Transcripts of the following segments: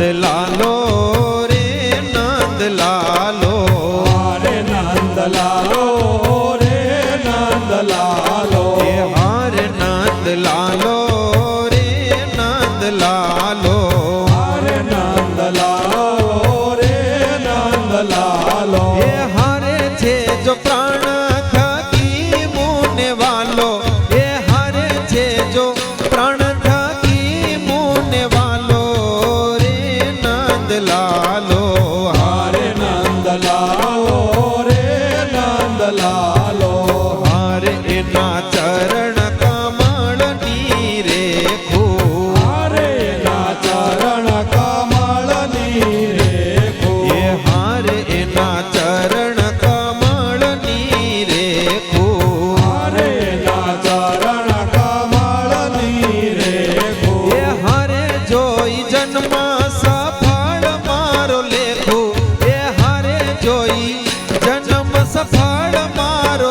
નંદ લાલો રે નંદ લાલો. રે નંદ લાલો રે નંદ લાલો. હાર નંદ લાલો રે નંદ લાલો. লা સફળ મારો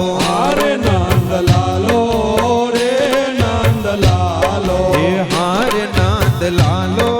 लालो